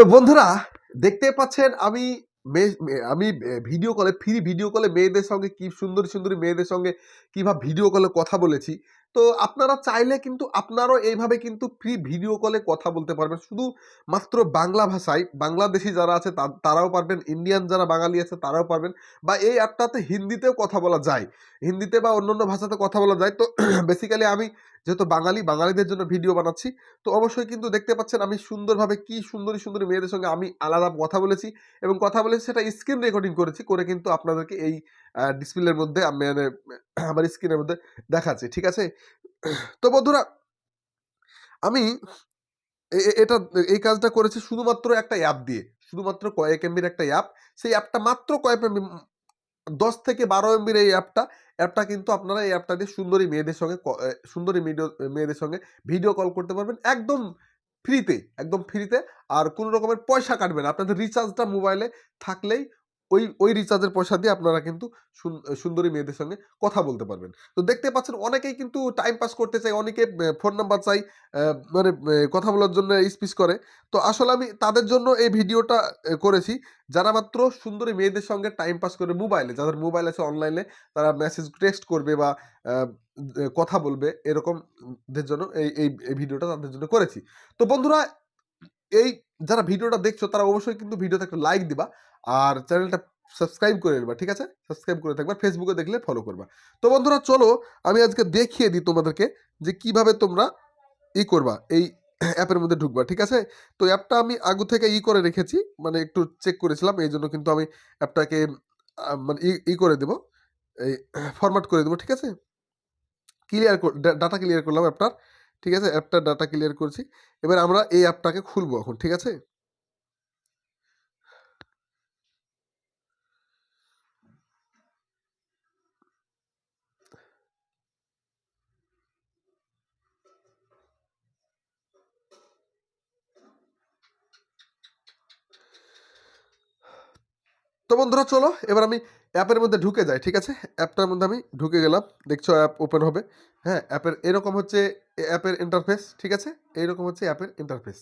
তো বন্ধুরা, দেখতে পাচ্ছেন আমি আমি ভিডিও কলে ফ্রি ভিডিও কলে মেয়েদের সঙ্গে কি সুন্দর সুন্দরী মেয়েদের সঙ্গে কীভাবে ভিডিও কলে কথা বলেছি তো আপনারা চাইলে কিন্তু আপনারাও এইভাবে কিন্তু ফ্রি ভিডিও কলে কথা বলতে পারবেন। শুধু মাত্র বাংলা ভাষায়, বাংলাদেশি যারা আছে তারাও পারবেন ইন্ডিয়ান যারা বাঙালি আছে তারাও পারবেন বা এই অ্যাপটাতে হিন্দিতেও কথা বলা যায়। হিন্দিতে বা অন্যান্য ভাষাতে কথা বলা যায়। তো বেসিক্যালি আমি যেহেতু বাঙালি, বাঙালিদের জন্য ভিডিও বানাচ্ছি, তো অবশ্যই কিন্তু দেখতে পাচ্ছেন আমি সুন্দরভাবে কি সুন্দরী সুন্দরী মেয়েদের সঙ্গে আমি আলাদা কথা বলেছি এবং কথা বলেছি সেটা স্ক্রিন রেকর্ডিং করেছি, করে কিন্তু আপনাদেরকে এই ডিসপ্লের মধ্যে মানে আমার স্ক্রিনের মধ্যে দেখাচ্ছি, ঠিক আছে? তো বন্ধুরা, আমি এটা, এই কাজটা করেছি শুধুমাত্র একটা অ্যাপ দিয়ে। শুধুমাত্র কয়েক এমবির একটা অ্যাপ সেই অ্যাপটা মাত্র কয়েক এমবি দশ থেকে বারো এমবির এই অ্যাপটা অ্যাপটা কিন্তু আপনারা এই অ্যাপটা দিয়ে সুন্দরী মেয়েদের সঙ্গে সুন্দরী মেয়েদের সঙ্গে ভিডিও কল করতে পারবেন একদম ফ্রিতে একদম ফ্রিতে আর কোনো রকমের পয়সা কাটবে না। আপনাদের রিচার্জটা মোবাইলে থাকলেই ওই ওই রিচার্জের পয়সা দিয়ে আপনারা কিন্তু সুন- সুন্দরী মেয়েদের সঙ্গে কথা বলতে পারবেন। তো দেখতে পাচ্ছেন অনেকেই কিন্তু টাইম পাস করতে চাই অনেকে ফোন নাম্বার চাই মানে কথা বলার জন্য স্পিচ করে। তো আসলে আমি তাদের জন্য এই ভিডিওটা করেছি। যারা মাত্র সুন্দরী মেয়েদের সঙ্গে টাইম পাস করে মোবাইলে যাদের মোবাইল আছে অনলাইনে তারা মেসেজ টেক্সট করবে বা কথা বলবে, এরকমদের জন্য এই এই ভিডিওটা তাদের জন্য করেছি। তো বন্ধুরা এই যারা ভিডিওটা দেখছ, তারা অবশ্যই কিন্তু ভিডিওতে একটা লাইক দিবা আর চ্যানেলটা সাবস্ক্রাইব করে নেবা, ঠিক আছে? সাবস্ক্রাইব করে থাকবা ফেসবুকে দেখলে ফলো করবা। তো বন্ধুরা, চলো আমি আজকে দেখিয়ে দিই তোমাদেরকে যে কীভাবে তোমরা ই করবা, এই অ্যাপের মধ্যে ঢুকবা, ঠিক আছে? তো অ্যাপটা আমি আগে থেকে ই করে রেখেছি মানে একটু চেক করেছিলাম, এই জন্য কিন্তু আমি অ্যাপটাকে মানে ই করে দেবো, এই ফরম্যাট করে দেবো, ঠিক আছে? ক্লিয়ার ডাটা ক্লিয়ার করলাম অ্যাপটার। ঠিক আছে? অ্যাপটার ডাটা ক্লিয়ার করছি। এবার আমরা এই অ্যাপটাকে খুলবো এখন ঠিক আছে? তো বন্ধুরা, চলো এবার আমি অ্যাপের মধ্যে ঢুকে যাই, ঠিক আছে? অ্যাপটার মধ্যে আমি ঢুকে গেলাম। দেখছ অ্যাপ ওপেন হবে। হ্যাঁ অ্যাপের এরকম হচ্ছে অ্যাপের ইন্টারফেস ঠিক আছে? এইরকম হচ্ছে অ্যাপের ইন্টারফেস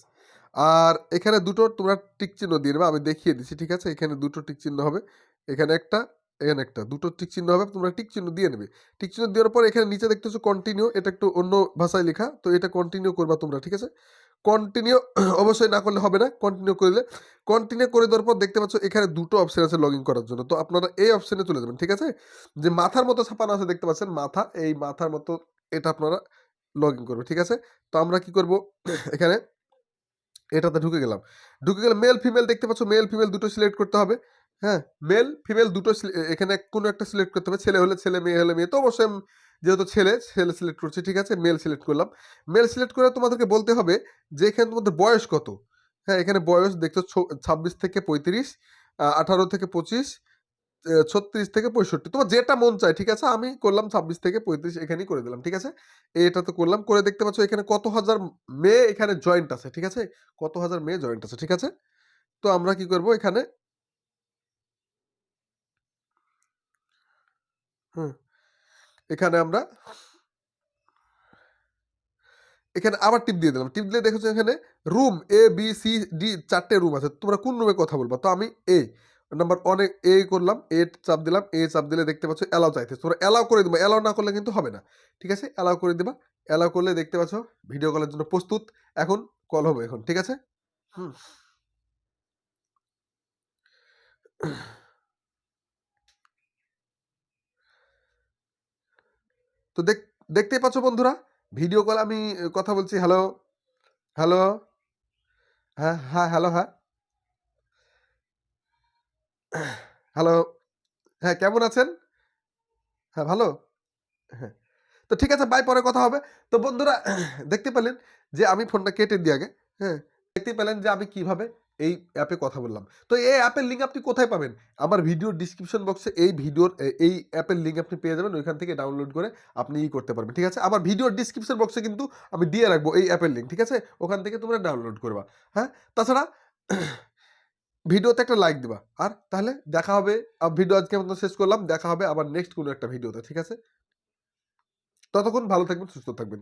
আর এখানে দুটো তোমরা টিক চিহ্ন দিয়ে নেবে, আমি দেখিয়ে দিচ্ছি, ঠিক আছে? এখানে দুটো টিক চিহ্ন হবে, এখানে একটা এখানে একটা। দুটো টিক চিহ্ন হবে, তোমরা টিক চিহ্ন দিয়ে নেবে। টিক চিহ্ন দেওয়ার পর এখানে নিচে দেখতেছো কন্টিনিউ এটা একটু অন্য ভাষায় লেখা, তো এটা কন্টিনিউ করবা তোমরা, ঠিক আছে? কন্টিনিউ অবশ্যই না করলে হবে না কন্টিনিউ করলে। কন্টিনিউ করে দেওয়ার পর দেখতে পাচ্ছ এখানে দুটো অপশন আছে লগ করার জন্য। তো আপনারা এই অপশনে চলে যাবেন, ঠিক আছে? যে মাথার মতো ছাপানো আছে, দেখতে পাচ্ছেন মাথা, এই মাথার মতো এটা আপনারা লগ ইন করবে, ঠিক আছে? তো আমরা কি করব? এখানে এটাতে ঢুকে গেলাম। ঢুকে গেলে মেল ফিমেল দেখতে পাচ্ছ মেল ফিমেল দুটো সিলেক্ট করতে হবে। হ্যাঁ মেল ফিমেল দুটো এখানে কোনো একটা সিলেক্ট করতে হবে, ছেলে হলে ছেলে, মেয়ে হলে মেয়ে। তো অবশ্যই যেহেতু ছেলে ছেলে সিলেক্ট করছি, ঠিক আছে? মেল সিলেক্ট করলাম। মেল সিলেক্ট করে তোমাদেরকে বলতে হবে যে এখানে তোমাদের বয়স কত? হ্যাঁ এখানে বয়স দেখছ ছাব্বিশ থেকে পঁয়ত্রিশ আঠারো থেকে পঁচিশ ছত্রিশ থেকে পঁয়ষট্টি। তোমার যেটা মন চায়, ঠিক আছে? আমি করলাম ছাব্বিশ থেকে পঁয়ত্রিশ, এখানেই করে দিলাম, ঠিক আছে? এটা তো করলাম, করে দেখতে পাচ্ছ এখানে কত হাজার মেয়ে এখানে জয়েন্ট আছে, ঠিক আছে? কত হাজার মেয়ে জয়েন্ট আছে, ঠিক আছে? তো আমরা কি করব এখানে? হুম। এখানে আমরা এখানে আবার টিপ দিয়ে দিলাম। টিপ দিলে দেখেছ এখানে room A B C D চারটে রুম আছে। তোমরা কোন রুমে কথা বলবা? তো আমি এ নাম্বার অনেক এ করলাম এ চাপ দিলাম এ চাপ দিলে দেখতে পাচ্ছ অ্যালাউ চাইতে তোমরা অ্যালাউ করে দিবা। অ্যালাউ না করলে কিন্তু হবে না। ঠিক আছে? অ্যালাউ করে দিবা। অ্যালাউ করলে দেখতে পাচ্ছ ভিডিও কলের জন্য প্রস্তুত। এখন কল হবে এখন। ঠিক আছে? হুম। তো দেখ, দেখতেই পাচ্ছ বন্ধুরা ভিডিও কল আমি কথা বলছি হ্যালো হ্যালো হ্যাঁ হ্যাঁ হ্যালো হ্যাঁ। হ্যালো হ্যাঁ কেমন আছেন? হ্যাঁ ভালো? হ্যাঁ তো ঠিক আছে বাই পরে কথা হবে। তো বন্ধুরা, দেখতে পেলেন যে আমি ফোনটা কেটে দিই আগে হ্যাঁ দেখতে পেলেন যে আমি কীভাবে এই অ্যাপে কথা বললাম। তো এই অ্যাপের লিঙ্ক আপনি কোথায় পাবেন? আমার ভিডিওর ডিসক্রিপশন বক্সে এই ভিডিওর এই অ্যাপের লিঙ্ক আপনি পেয়ে যাবেন। ওইখান থেকে ডাউনলোড করে আপনি ই করতে পারবেন। ঠিক আছে? আমার ভিডিওর ডিসক্রিপশন বক্সে কিন্তু আমি দিয়ে রাখব এই অ্যাপের লিঙ্ক ঠিক আছে? ওখান থেকে তোমরা ডাউনলোড করবা হ্যাঁ? তাছাড়া ভিডিওতে একটা লাইক দিবা। আর তাহলে দেখা হবে ভিডিও আজকে মতো শেষ করলাম। দেখা হবে আবার নেক্সট কোনো একটা ভিডিওতে ঠিক আছে? ততক্ষণ ভালো থাকবেন, সুস্থ থাকবেন।